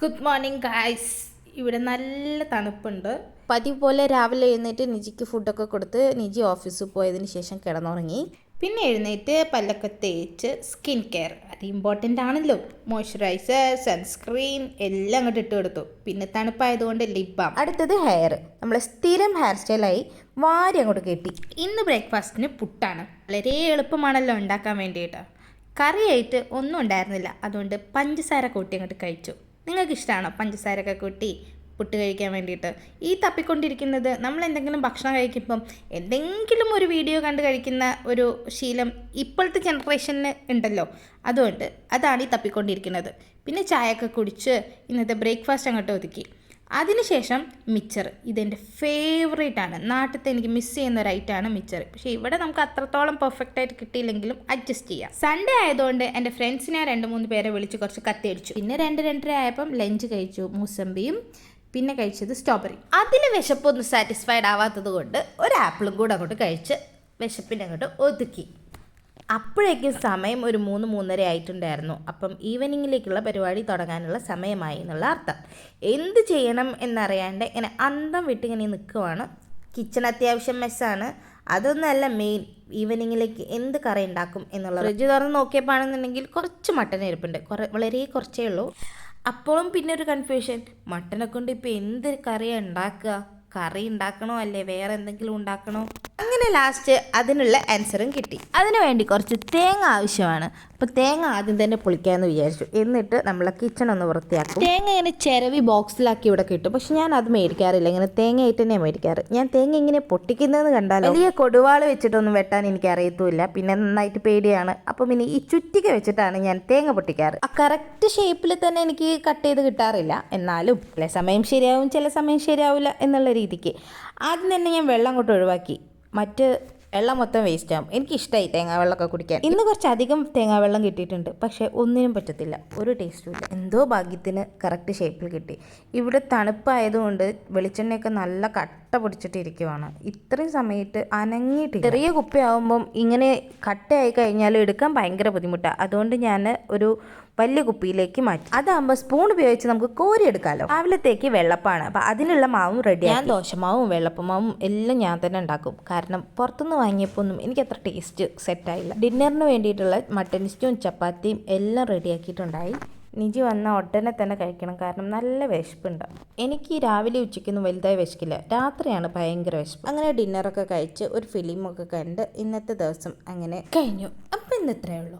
Good morning guys ഇവിടെ നല്ല തണുപ്പുണ്ട്. പതിവ് പോലെ രാവിലെ എഴുന്നേറ്റ് നിജിക്ക് ഫുഡൊക്കെ കൊടുത്ത് നിജി ഓഫീസിൽ പോയതിന് ശേഷം കിടന്നുറങ്ങി. പിന്നെ എഴുന്നേറ്റ് പല്ലൊക്കെ തേച്ച് സ്കിൻ കെയർ. അത് ഇമ്പോർട്ടന്റ് ആണല്ലോ. മോയ്സ്ചറൈസർ സൺസ്ക്രീൻ എല്ലാം അങ്ങോട്ട് ഇട്ട് കൊടുത്തു. പിന്നെ തണുപ്പായതുകൊണ്ട് ലിപ് ബാം അടുത്തത് ഹെയർ നമ്മളെ സ്ഥിരം ഹെയർ സ്റ്റൈലായി വാരി അങ്ങോട്ട് കെട്ടി. ഇന്ന് ബ്രേക്ക്ഫാസ്റ്റിന് പുട്ടാണ്. വളരെ എളുപ്പമാണല്ലോ ഉണ്ടാക്കാൻ വേണ്ടിയിട്ട്. കറിയായിട്ട് ഒന്നും ഉണ്ടായിരുന്നില്ല. അതുകൊണ്ട് പഞ്ചസാര കൂട്ടി അങ്ങോട്ട് കഴിച്ചു. നിങ്ങൾക്ക് ഇഷ്ടമാണോ പഞ്ചസാരയൊക്കെ കൂട്ടി പുട്ട് കഴിക്കാൻ വേണ്ടിയിട്ട്? ഈ തപ്പിക്കൊണ്ടിരിക്കുന്നത് നമ്മൾ എന്തെങ്കിലും ഭക്ഷണം കഴിക്കുമ്പം എന്തെങ്കിലും ഒരു വീഡിയോ കണ്ട് കഴിക്കുന്ന ഒരു ശീലം ഇപ്പോഴത്തെ ജനറേഷനിൽ ഉണ്ടല്ലോ. അതുകൊണ്ട് അതാണ് ഈ തപ്പിക്കൊണ്ടിരിക്കുന്നത്. പിന്നെ ചായയൊക്കെ കുടിച്ച് ഇന്നത്തെ ബ്രേക്ക്ഫാസ്റ്റ് അങ്ങോട്ട് ഒതുക്കി. അതിനുശേഷം മിച്ചർ ഇതെന്റെ ഫേവറേറ്റ് ആണ് നാട്ടിലത്തെ എനിക്ക് മിസ് ചെയ്യുന്ന ഒരു ഐറ്റമാണ് മിച്ചർ. പക്ഷേ ഇവിടെ നമുക്ക് അത്രത്തോളം പെർഫെക്റ്റ് ആയിട്ട് കിട്ടിയില്ലെങ്കിലും അഡ്ജസ്റ്റ് ചെയ്യാം. സൺഡേ ആയതുകൊണ്ട് എന്റെ ഫ്രണ്ട്സിനെ രണ്ട് മൂന്ന് പേരെ വിളിച്ച് കുറച്ച് കത്തിയടിച്ചു പിന്നെ രണ്ട് രണ്ടര ആയപ്പം ലഞ്ച് കഴിച്ചു മൂസമ്പിയും പിന്നെ കഴിച്ചത് സ്ട്രോബെറി അതിൽ വിശപ്പൊന്നും സാറ്റിസ്ഫൈഡ് ആവാത്തത് കൊണ്ട് ഒരു ആപ്പിളും കൂടെ അങ്ങോട്ട് കഴിച്ച് വിശപ്പിനെ അങ്ങോട്ട് ഒതുക്കി. അപ്പോഴേക്കും സമയം ഒരു മൂന്ന് മൂന്നര ആയിട്ടുണ്ടായിരുന്നു. അപ്പം ഈവനിങ്ങിലേക്കുള്ള പരിപാടി തുടങ്ങാനുള്ള സമയമായി എന്നുള്ള അർത്ഥം. എന്ത് ചെയ്യണം എന്നറിയാണ്ട് ഇങ്ങനെ അന്തം വിട്ട് ഇങ്ങനെ നിൽക്കുവാണ് കിച്ചൺ അത്യാവശ്യം മെസ്സാണ്. അതൊന്നല്ല മെയിൻ. ഈവനിങ്ങിലേക്ക് എന്ത് കറി ഉണ്ടാക്കും എന്നുള്ളത്. ഫ്രിഡ്ജ് തുറന്ന് നോക്കിയപ്പോഴാണെന്നുണ്ടെങ്കിൽ കുറച്ച് മട്ടൻ ഇരിപ്പുണ്ട് കുറേ വളരെ കുറച്ചേ ഉള്ളൂ. അപ്പോഴും പിന്നെ ഒരു കൺഫ്യൂഷൻ മട്ടനെ കൊണ്ട് ഇപ്പോൾ എന്ത് കറി ഉണ്ടാക്കുക? കറി ഉണ്ടാക്കണോ അല്ലേ? വേറെ എന്തെങ്കിലും ഉണ്ടാക്കണോ? അങ്ങനെ ലാസ്റ്റ് അതിനുള്ള ആൻസറും കിട്ടി. അതിനുവേണ്ടി കുറച്ച് തേങ്ങ ആവശ്യമാണ്. അപ്പോൾ തേങ്ങ ആദ്യം തന്നെ പൊളിക്കാമെന്ന് വിചാരിച്ചു. എന്നിട്ട് നമ്മളെ കിച്ചൺ ഒന്ന് വൃത്തിയാക്കും. തേങ്ങ ഇങ്ങനെ ചിരവി ബോക്സിലാക്കി ഇവിടെ കിട്ടും. പക്ഷെ ഞാൻ അത് മേടിക്കാറില്ല. ഇങ്ങനെ തേങ്ങ ആയിട്ട് തന്നെ മേടിക്കാറ്. ഞാൻ തേങ്ങ ഇങ്ങനെ പൊട്ടിക്കുന്നതെന്ന് കണ്ടാൽ വലിയ കൊടുവാൾ വെച്ചിട്ടൊന്നും വെട്ടാൻ എനിക്ക് അറിയത്തുമില്ല. പിന്നെ നന്നായിട്ട് പേടിയാണ്. അപ്പം പിന്നെ ഈ ചുറ്റിക വെച്ചിട്ടാണ് ഞാൻ തേങ്ങ പൊട്ടിക്കാറ്. ആ കറക്റ്റ് ഷേപ്പിൽ തന്നെ എനിക്ക് കട്ട് ചെയ്ത് കിട്ടാറില്ല. എന്നാലും ചില സമയം ശരിയാവും ചില സമയം ശരിയാവില്ല എന്നുള്ള രീതിക്ക്. ആദ്യം തന്നെ ഞാൻ വെള്ളം കൊണ്ട് ഒഴിവാക്കി. മറ്റ് വെള്ളം മൊത്തം വേസ്റ്റ് ആവും. എനിക്കിഷ്ടമായി തേങ്ങാവെള്ളമൊക്കെ കുടിക്കാൻ. ഇന്ന് കുറച്ചധികം തേങ്ങാവെള്ളം കിട്ടിയിട്ടുണ്ട്. പക്ഷേ ഒന്നിനും പറ്റത്തില്ല. ഒരു ടേസ്റ്റും ഇല്ല. എന്തോ ഭാഗ്യത്തിന് കറക്റ്റ് ഷേപ്പിൽ കിട്ടി. ഇവിടെ തണുപ്പായതുകൊണ്ട് വെളിച്ചെണ്ണയൊക്കെ നല്ല കട്ട പിടിച്ചിട്ടിരിക്കുവാണ്. ഇത്രയും സമയത്ത് അനങ്ങിയിട്ട് ചെറിയ കുപ്പിയാവുമ്പം ഇങ്ങനെ കട്ടയായി കഴിഞ്ഞാൽ എടുക്കാൻ ഭയങ്കര ബുദ്ധിമുട്ടാണ് അതുകൊണ്ട് ഞാൻ ഒരു വലിയ കുപ്പിയിലേക്ക് മാറ്റി. അതാകുമ്പോൾ സ്പൂൺ ഉപയോഗിച്ച് നമുക്ക് കോരി എടുക്കാമല്ലോ രാവിലത്തേക്ക് വെള്ളപ്പാണ്. അപ്പം അതിനുള്ള മാവും റെഡി ഞാൻ ദോശമാവും വെള്ളപ്പമാവും എല്ലാം ഞാൻ തന്നെ ഉണ്ടാക്കും. കാരണം പുറത്തുനിന്ന് വാങ്ങിയപ്പോ ഒന്നും എനിക്ക് അത്ര ടേസ്റ്റ് സെറ്റായില്ല ഡിന്നറിന് വേണ്ടിയിട്ടുള്ള മട്ടൻ സ്റ്റൂം ചപ്പാത്തിയും എല്ലാം റെഡിയാക്കിയിട്ടുണ്ടായി നിജി വന്ന ഉടനെ തന്നെ കഴിക്കണം. കാരണം നല്ല വിശപ്പുണ്ട്. എനിക്ക് രാവിലെ ഉച്ചയ്ക്കൊന്നും വലുതായി വിശക്കില്ല. രാത്രിയാണ് ഭയങ്കര വിശപ്പ്. അങ്ങനെ ഡിന്നറൊക്കെ കഴിച്ച് ഒരു ഫിലിമൊക്കെ കണ്ട് ഇന്നത്തെ ദിവസം അങ്ങനെ കഴിഞ്ഞു. അപ്പം ഇന്ന് ഇത്രയേ ഉള്ളൂ.